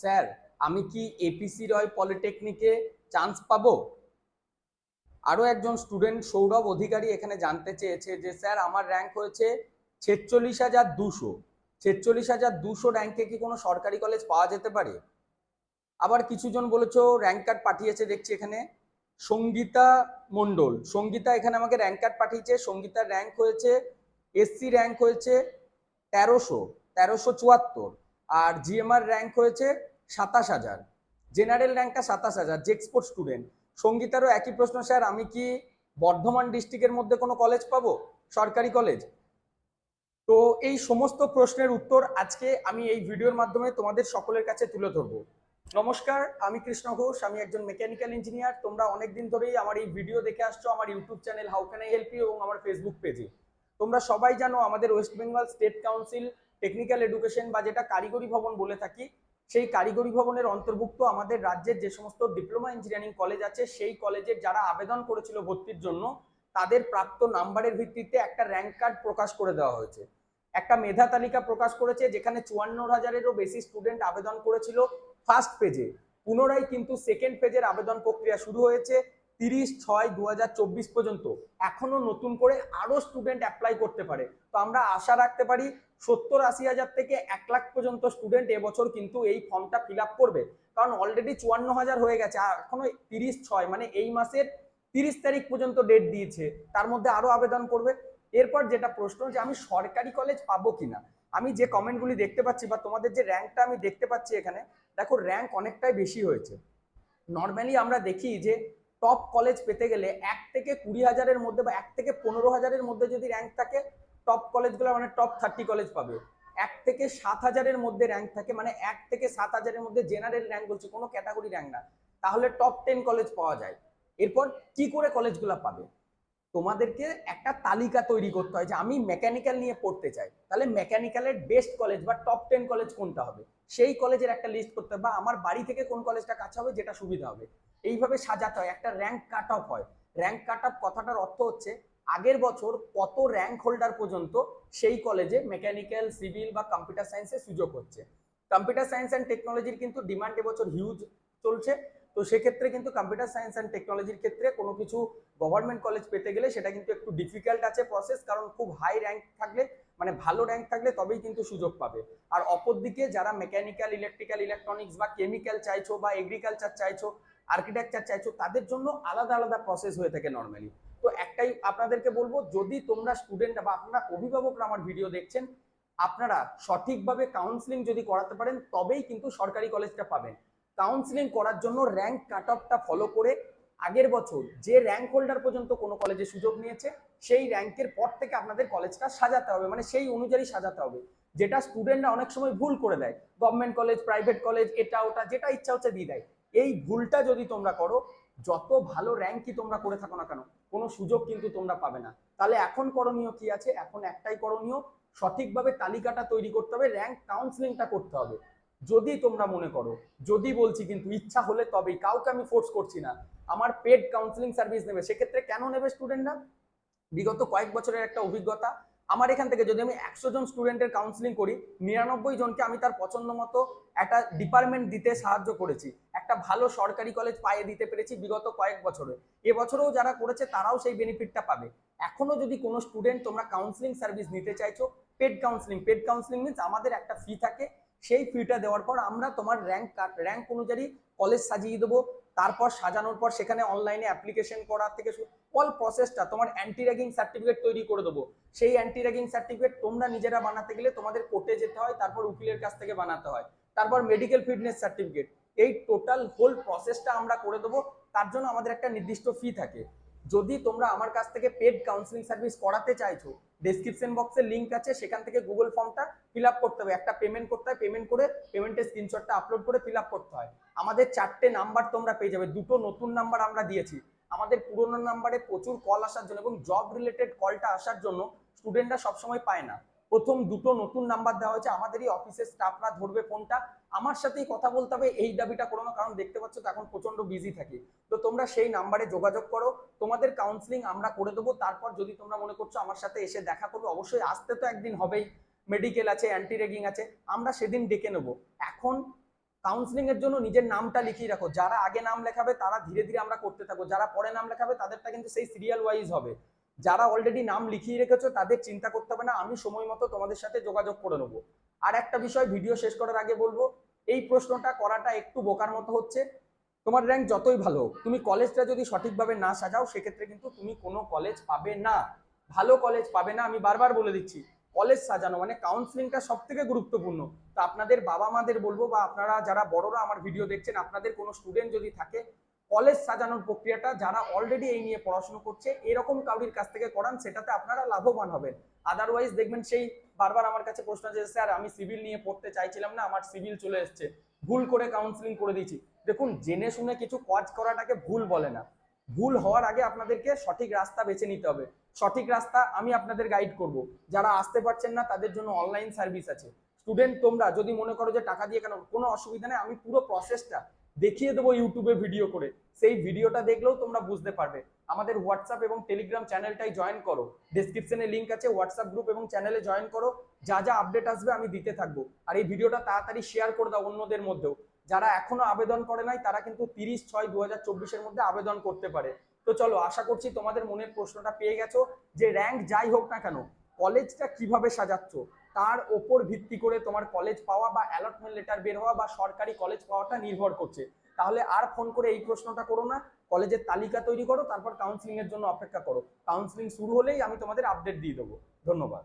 Sir, আমি কি APC রয় পলিটেকনিকে chance পাবো? আরও একজন স্টুডেন্ট সৌরভ অধিকারী এখানে জানতে চেয়েছে যে, স্যার, আমার র্যাঙ্ক হয়েছে ছেচল্লিশ হাজার দুশো। ছেচল্লিশ হাজার দুশো র্যাঙ্কে কি কোনো সরকারি কলেজ পাওয়া যেতে পারে? আবার কিছুজন বলেছ র্যাঙ্ক কার্ড পাঠিয়েছে, দেখছি এখানে। সঙ্গীতা মণ্ডল, সঙ্গীতা এখানে আমাকে র্যাঙ্ক কার্ড পাঠিয়েছে। সঙ্গীতার র্যাঙ্ক হয়েছে এসসি র্যাঙ্ক হয়েছে তেরোশো তেরোশো চুয়াত্তর। আর জিএমআর র্যাঙ্ক হয়েছে সাতাশ হাজার। জেনারেল র্যাঙ্কটা সাতাশ হাজার জেক্সপোর্ট স্টুডেন্ট সঙ্গীতারও একই প্রশ্ন, স্যার, আমি কি বর্ধমান ডিস্ট্রিক্টের মধ্যে কোনো কলেজ পাবো? সরকারি কলেজ তো এই সমস্ত প্রশ্নের উত্তর আজকে আমি এই ভিডিওর মাধ্যমে তোমাদের সকলের কাছে তুলে ধরবো। নমস্কার, আমি কৃষ্ণ ঘোষ, আমি একজন মেকানিক্যাল ইঞ্জিনিয়ার তোমরা অনেকদিন ধরেই আমার এই ভিডিও দেখে আসছো, আমার YouTube channel how can I help you এবং আমার ফেসবুক পেজে তোমরা সবাই জানো আমাদের West Bengal State Council Technical Education বা যেটা কারিগরি ভবন বলে থাকি, সেই কারিগরি ভবনের অন্তর্ভুক্ত আমাদের রাজ্যের যে সমস্ত ডিপ্লোমা ইঞ্জিনিয়ারিং কলেজ আছে, সেই কলেজের যারা আবেদন করেছিল ভর্তির জন্য, তাদের প্রাপ্ত নাম্বারের ভিত্তিতে একটা র্যাঙ্ক কার্ড প্রকাশ করে দেওয়া হয়েছে। একটা মেধা তালিকা প্রকাশ করেছে, যেখানে চুয়ান্ন হাজারেরও বেশি স্টুডেন্ট আবেদন করেছিল ফার্স্ট পেজে পুনরায় কিন্তু সেকেন্ড পেজের আবেদন প্রক্রিয়া শুরু হয়েছে তিরিশ ছয় দু পর্যন্ত। এখনও নতুন করে আরও স্টুডেন্ট অ্যাপ্লাই করতে পারে। তো আমরা আশা রাখতে পারি সত্তর আশি হাজার থেকে এক লাখ পর্যন্ত স্টুডেন্ট এবছর কিন্তু এই ফর্মটা ফিল আপ করবে। কারণ অলরেডি চুয়ান্ন হাজার হয়ে গেছে, আর এখনও তিরিশ ছয় মানে এই মাসের তিরিশ তারিখ পর্যন্ত ডেট দিয়েছে। তার মধ্যে আরও আবেদন করবে। এরপর যেটা প্রশ্ন যে আমি সরকারি কলেজ পাবো কিনা? আমি যে কমেন্টগুলি দেখতে পাচ্ছি বা তোমাদের যে র্যাঙ্কটা আমি দেখতে পাচ্ছি এখানে, দেখো র্যাঙ্ক অনেকটাই বেশি হয়েছে। নর্মালি আমরা দেখি যে টপ কলেজ পেতে গেলে এক থেকে কুড়ি হাজারের মধ্যে বা এক থেকে পনেরো হাজারের মধ্যে যদি র্যাঙ্ক থাকে টপ কলেজগুলো মানে টপ থার্টি কলেজ পাবে। এক থেকে সাত হাজারের মধ্যে র্যাঙ্ক থাকে মানে এক থেকে সাত হাজারের মধ্যে জেনারেল র্যাঙ্ক বলছে, কোনো ক্যাটাগরি র্যাঙ্ক না। তাহলে টপ টেন কলেজ পাওয়া যায়। এরপর কি করে কলেজগুলো পাবে? তোমাদেরকে একটা তালিকা তৈরি করতে হয় যে আমি মেকানিক্যাল নিয়ে পড়তে চাই। তাহলে মেকানিক্যালের বেস্ট কলেজ বা টপ টেন কলেজ কোনটা হবে? সেই কলেজের একটা লিস্ট করতে হবে বা আমার বাড়ি থেকে কোন কলেজটা কাছে হবে যেটা সুবিধা হবে। এইভাবে সাজাতে হয়। একটা র্যাঙ্ক কাট অফ হয়। র্যাঙ্ক কাট অফ কথাটার অর্থ হচ্ছে আগের বছর কত র্যাঙ্ক হোল্ডার পর্যন্ত সেই কলেজে মেকানিক্যাল সিভিল বা কম্পিউটার সায়েন্সের সুযোগ হচ্ছে। কম্পিউটার সায়েন্স অ্যান্ড টেকনোলজির কিন্তু ডিমান্ড এবছর হিউজ চলছে। তো সেক্ষেত্রে কিন্তু কম্পিউটার সায়েন্স অ্যান্ড টেকনোলজির ক্ষেত্রে কোনো কিছু গভর্নমেন্ট কলেজ পেতে গেলে সেটা কিন্তু একটু ডিফিকাল্ট আছে প্রসেস কারণ খুব হাই র্যাঙ্ক থাকলে মানে ভালো র্যাঙ্ক থাকলে তবেই কিন্তু সুযোগ পাবে। আর অপরদিকে যারা মেকানিক্যাল ইলেকট্রিক্যাল ইলেকট্রনিক্স বা কেমিক্যাল চাইছো বা এগ্রিকালচার চাইছো আর্কিটেকচার চাইছো, তাদের জন্য আলাদা আলাদা প্রসেস হয়ে থাকে নর্মালি তো একটাই আপনাদেরকে বলব, যদি তোমরা স্টুডেন্ট বা আপনারা অভিভাবকরা আমার ভিডিও দেখছেন, আপনারা সঠিকভাবে কাউন্সিলিং যদি করাতে পারেন, তবেই কিন্তু সরকারি কলেজটা পাবেন। কাউন্সিলিং করার জন্য র্যাঙ্ক কাট অফটা ফলো করে আগের বছর যে র্যাঙ্ক হোল্ডার পর্যন্ত কোনো কলেজে সুযোগ নিয়েছে, সেই র্যাঙ্কের পর থেকে আপনাদের কলেজটা সাজাতে হবে। মানে সেই অনুযায়ী সাজাতে হবে, যেটা স্টুডেন্টরা অনেক সময় ভুল করে দেয়। গভর্নমেন্ট কলেজ প্রাইভেট কলেজ এটা ওটা, যেটা ইচ্ছা হচ্ছে দিয়ে দেয়। এই ভুলটা যদি তোমরা করো যত ভালো র্যাঙ্কই তোমরা করে থাকো না কেন, কোনো সুযোগ কিন্তু তোমরা পাবে না। তাহলে এখন করণীয় কি আছে? এখন একটাই করণীয়, সঠিকভাবে তালিকাটা তৈরি করতে হবে র্যাঙ্ক কাউন্সিলিংটা করতে হবে। যদি তোমরা মনে করো, যদি বলছি কিন্তু ইচ্ছা হলে তবেই, কাউকে আমি ফোর্স করছি না, আমার পেড কাউন্সিলিং সার্ভিস নেবে, সেক্ষেত্রে কেন নেবে স্টুডেন্টরা বিগত কয়েক বছরের একটা অভিজ্ঞতা, আমার এখান থেকে যদি আমি একশো জন স্টুডেন্টের কাউন্সিলিং করি, নিরানব্বই জনকে আমি তার পছন্দ মতো একটা ডিপার্টমেন্ট দিতে সাহায্য করেছি। একটা ভালো সরকারি কলেজ পায়ে দিতে পেরেছি বিগত কয়েক বছরে। এবছরেও যারা করেছে তারাও সেই বেনিফিটটা পাবে। এখনও যদি কোনো স্টুডেন্ট তোমরা কাউন্সিলিং সার্ভিস নিতে চাইছো paid counselling paid counselling means আমাদের একটা ফি থাকে। সেই ফিটা দেওয়ার পর আমরা তোমার র্যাঙ্ক র্যাঙ্ক অনুযায়ী কলেজ সাজিয়ে দেবো। তারপর সাজানোর পর সেখানে অনলাইনে অ্যাপ্লিকেশন করা থেকে অল প্রসেসটা তোমার অ্যান্টি র্যাগিং সার্টিফিকেট তৈরি করে দেবো। সেই অ্যান্টি র্যাগিং সার্টিফিকেট তোমরা নিজেরা বানাতে গেলে তোমাদের কোর্টে যেতে হয়, তারপর উকিলের কাছ থেকে বানাতে হয়। তারপর মেডিকেল ফিটনেস সার্টিফিকেট এই টোটাল হোল প্রসেসটা আমরা করে দেবো, তার জন্য আমাদের একটা নির্দিষ্ট ফি থাকে। যদি তোমরা আমার কাছ থেকে পেড কাউন্সিলিং সার্ভিস করাতে চাইছো ডেসক্রিপশন বক্সের লিঙ্ক আছে, সেখান থেকে গুগল ফর্মটা ফিল আপ করতে হবে। একটা পেমেন্ট করতে হয় পেমেন্ট করে পেমেন্টের স্ক্রিনশটটা আপলোড করে ফিল আপ করতে হয়। আমাদের চারটে নাম্বার তোমরা পেয়ে যাবে, দুটো নতুন নাম্বার আমরা দিয়েছি। আমাদের পুরোনো নাম্বারে প্রচুর কল আসার জন্য এবং জব রিলেটেড কলটা আসার জন্য স্টুডেন্টরা সবসময় পায় না। প্রথম দুটো নতুন নাম্বার দেওয়া হয়েছে। আমাদেরই অফিসের স্টাফরা ধরবে ফোনটা আমার সাথেই কথা বলতে হবে, এই দাবিটা করো না, কারণ দেখতে পাচ্ছ তো এখন প্রচণ্ড বিজি থাকি। তো তোমরা সেই নাম্বারে যোগাযোগ করো, তোমাদের কাউন্সিলিং আমরা করে দেবো। তারপর যদি তোমরা মনে করছ আমার সাথে এসে দেখা করবে, অবশ্যই আসতে তো একদিন হবেই। মেডিকেল আছে অ্যান্টি রেগিং আছে, আমরা সেদিন ডেকে নেব। এখন কাউন্সিলিং এর জন্য নিজের নামটা লিখিয়ে রাখো। যারা আগে নাম লেখাবে, তারা ধীরে ধীরে আমরা করতে থাকব। যারা পরে নাম লেখাবে, তাদেরটা কিন্তু সেই সিরিয়াল ওয়াইজ হবে। যারা অলরেডি নাম লিখিয়ে রেখেছো তাদের চিন্তা করতে হবে না আমি সময় মতো তোমাদের সাথে যোগাযোগ করে নেব। আর একটা বিষয় ভিডিও শেষ করার আগে বলব এই প্রশ্নটা করাটা একটু বোকার মতো হচ্ছে। তোমার র্যাঙ্ক যতই ভালো হোক, তুমি কলেজটা যদি সঠিকভাবে না সাজাও সেক্ষেত্রে কিন্তু তুমি কোনো কলেজ পাবে না। ভালো কলেজ পাবে না আমি বারবার বলে দিচ্ছি কলেজ সাজানো মানে কাউন্সিলিংটা সব থেকে গুরুত্বপূর্ণ। তো আপনাদের বাবা মাদের বলব বা আপনারা যারা বড়রা আমার ভিডিও দেখছেন আপনাদের কোনো স্টুডেন্ট যদি থাকে কলেজ সাজানোর প্রক্রিয়াটা যারা অলরেডি এই নিয়ে পড়াশোনা করছে, এরকম কাউরির কাছ থেকে করান, সেটাতে আপনারা লাভবান হবেন। আদারওয়াইজ দেখবেন সেই বারবার আমার কাছে প্রশ্ন আছে স্যার, আমি সিভিল নিয়ে পড়তে চাইছিলাম না, আমার সিভিল চলে এসছে। ভুল করে কাউন্সিলিং করে দিয়েছি। দেখুন, জেনে শুনে কিছু কাজ করাটাকে ভুল বলে না। ভুল হওয়ার আগে আপনাদেরকে সঠিক রাস্তা বেছে নিতে হবে। সঠিক রাস্তা আমি আপনাদের গাইড করব। যারা আসতে পারছেন না, তাদের জন্য অনলাইন সার্ভিস আছে। স্টুডেন্ট তোমরা যদি মনে করো যে টাকা দিয়ে কেন, কোনো অসুবিধা নেই, আমি পুরো প্রসেসটা দেখিয়ে দেবো ইউটিউবে ভিডিও করে। সেই ভিডিওটা দেখলেও তোমরা বুঝতে পারবে। আমাদের হোয়াটসঅ্যাপ এবং টেলিগ্রাম চ্যানেলটাই জয়েন করো। ডিসক্রিপশনে লিঙ্ক আছে হোয়াটসঅ্যাপ গ্রুপ এবং চ্যানেলে জয়েন করো। যা যা আপডেট আসবে আমি দিতে থাকব। আর এই ভিডিওটা তাড়াতাড়ি শেয়ার করে দাও অন্যদের মধ্যেও। যারা এখনও আবেদন করে নাই, তারা কিন্তু তিরিশ ছয় দু হাজার চব্বিশের মধ্যে আবেদন করতে পারে। তো চলো, আশা করছি তোমাদের মনের প্রশ্নটা পেয়ে গেছো। যে র্যাঙ্ক যাই হোক না কেন কলেজটা কীভাবে সাজাচ্ছ? তার ওপর ভিত্তি করে তোমার কলেজ পাওয়া বা অ্যালটমেন্ট লেটার বের হওয়া বা সরকারি কলেজ পাওয়াটা নির্ভর করছে। তাহলে আর ফোন করে এই প্রশ্নটা করো না। কলেজের তালিকা তৈরি করো, তারপর কাউন্সিলিং এর জন্য অপেক্ষা করো। কাউন্সিলিং শুরু হলেই আমি তোমাদের আপডেট দিয়ে দেবো। ধন্যবাদ।